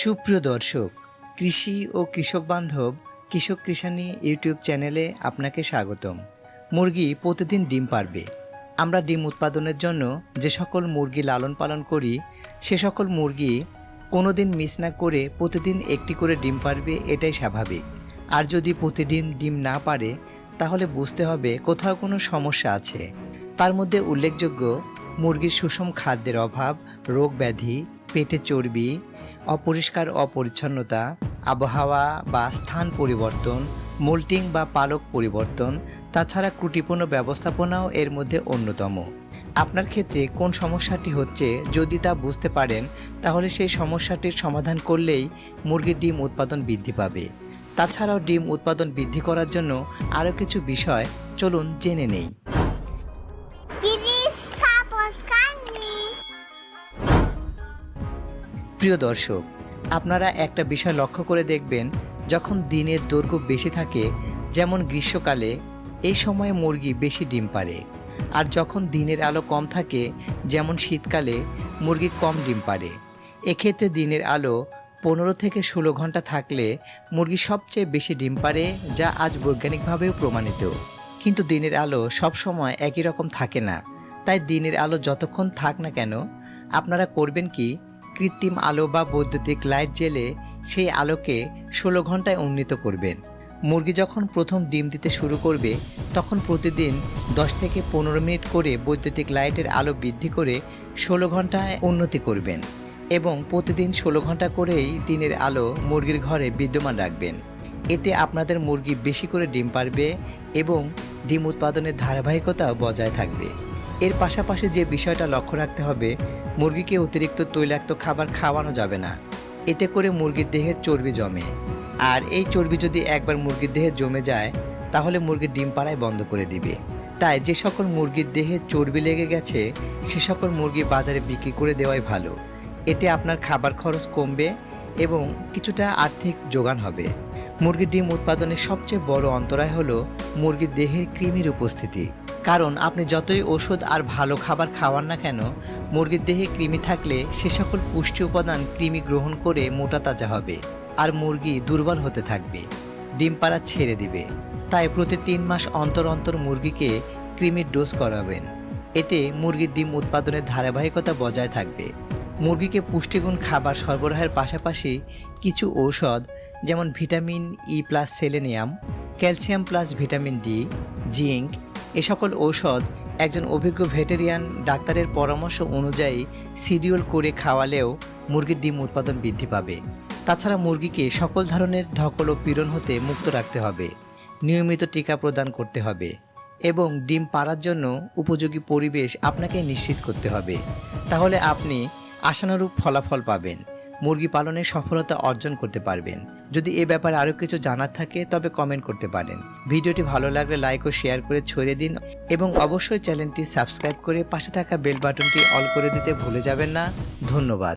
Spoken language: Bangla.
সুপ্রিয় দর্শক, কৃষি ও কৃষক বান্ধব, কৃষক কৃষানি ইউটিউব চ্যানেলে আপনাকে স্বাগতম। মুরগি প্রতিদিন ডিম পারবে। আমরা ডিম উৎপাদনের জন্য যে সকল মুরগি লালন পালন করি, সে সকল মুরগি কোনো দিন মিস না করে প্রতিদিন একটি করে ডিম পারবে এটাই স্বাভাবিক। আর যদি প্রতিদিন ডিম না পারে, তাহলে বুঝতে হবে কোথাও কোনো সমস্যা আছে। তার মধ্যে উল্লেখযোগ্য, মুরগির সুষম খাদ্যের অভাব, রোগ ব্যাধি, পেটে চর্বি অপরিষ্কার অপরিচ্ছন্নতা, আবহাওয়া বা স্থান পরিবর্তন, মোল্টিং বা পালক পরিবর্তন, তাছাড়া ত্রুটিপূর্ণ ব্যবস্থাপনাও এর মধ্যে অন্যতম। আপনার ক্ষেত্রে কোন সমস্যাটি হচ্ছে যদি তা বুঝতে পারেন, তাহলে সেই সমস্যাটির সমাধান করলেই মুরগির ডিম উৎপাদন বৃদ্ধি পাবে। তাছাড়াও ডিম উৎপাদন বৃদ্ধি করার জন্য আরও কিছু বিষয় চলুন জেনে নেই। প্রিয় দর্শক, আপনারা একটা বিষয় লক্ষ্য করে দেখবেন, যখন দিনের দৈর্ঘ্য বেশি থাকে, যেমন গ্রীষ্মকালে, এই সময়ে মুরগি বেশি ডিম পারে আর যখন দিনের আলো কম থাকে, যেমন শীতকালে, মুরগি কম ডিম পারে এক্ষেত্রে দিনের আলো পনেরো থেকে ষোলো ঘণ্টা থাকলে মুরগি সবচেয়ে বেশি ডিম পারে যা আজ বৈজ্ঞানিকভাবেও প্রমাণিত। কিন্তু দিনের আলো সবসময় একই রকম থাকে না। তাই দিনের আলো যতক্ষণ থাক না কেন, আপনারা করবেন কি কৃত্রিম আলো বা বৈদ্যুতিক লাইট জেলে সেই আলোকে ষোলো ঘন্টায় উন্নীত করবেন। মুরগি যখন প্রথম ডিম দিতে শুরু করবে, তখন প্রতিদিন দশ থেকে পনেরো মিনিট করে বৈদ্যুতিক লাইটের আলো বৃদ্ধি করে ষোলো ঘন্টায় উন্নতি করবেন এবং প্রতিদিন ষোলো ঘণ্টা করেই দিনের আলো মুরগির ঘরে বিদ্যমান রাখবেন। এতে আপনাদের মুরগি বেশি করে ডিম পারবে এবং ডিম উৎপাদনের ধারাবাহিকতা বজায় থাকবে। এর পাশাপাশি যে বিষয়টা লক্ষ্য রাখতে হবে, মুরগিকে অতিরিক্ত তৈলাক্ত খাবার খাওয়ানো যাবে না। এতে করে মুরগির দেহে চর্বি জমে। আর এই চর্বি যদি একবার মুরগির দেহে জমে যায়, তাহলে মুরগির ডিম পাড়ায় বন্ধ করে দিবে। তাই যে সকল মুরগির দেহে চর্বি লেগে গেছে, সে সকল মুরগি বাজারে বিক্রি করে দেওয়াই ভালো। এতে আপনার খাবার খরচ কমবে এবং কিছুটা আর্থিক যোগান হবে। মুরগির ডিম উৎপাদনের সবচেয়ে বড় অন্তরায় হলো মুরগির দেহের কৃমির উপস্থিতি। কারণ আপনি যতই ওষুধ আর ভালো খাবার খাওয়ান না কেন, মুরগির দেহে কৃমি থাকলে সে সকল পুষ্টি উপাদান কৃমি গ্রহণ করে মোটা তাজা হবে আর মুরগি দুর্বল হতে থাকবে, ডিম পাড়া ছেড়ে দিবে। তাই প্রতি তিন মাস অন্তর অন্তর মুরগিকে কৃমির ডোজ করাবেন। এতে মুরগির ডিম উৎপাদনের ধারাবাহিকতা বজায় থাকবে। মুরগিকে পুষ্টিগুণ খাবার সরবরাহের পাশাপাশি কিছু ঔষধ যেমন vitamin E plus selenium, calcium plus vitamin D, zinc এ সকল ঔষধ একজন অভিজ্ঞ ভেটেরিয়ান ডাক্তারের পরামর্শ অনুযায়ী সিডিউল করে খাওয়ালেও মুরগির ডিম উৎপাদন বৃদ্ধি পাবে। তাছাড়া মুরগিকে সকল ধরনের ধকল ও পীড়ন হতে মুক্ত রাখতে হবে, নিয়মিত টিকা প্রদান করতে হবে এবং ডিম পাড়ার জন্য উপযোগী পরিবেশ আপনাকে নিশ্চিত করতে হবে। তাহলে আপনি আশানুরূপ ফলাফল পাবেন। মুরগি পালনে সফলতা অর্জন করতে পারবেন। যদি এ ব্যাপারে আরও কিছু জানার থাকে, তবে কমেন্ট করতে পারেন। ভিডিওটি ভালো লাগলে লাইক ও শেয়ার করে ছড়িয়ে দিন এবং অবশ্যই চ্যানেলটি সাবস্ক্রাইব করে পাশে থাকা বেল বাটনটি অল করে দিতে ভুলে যাবেন না। ধন্যবাদ।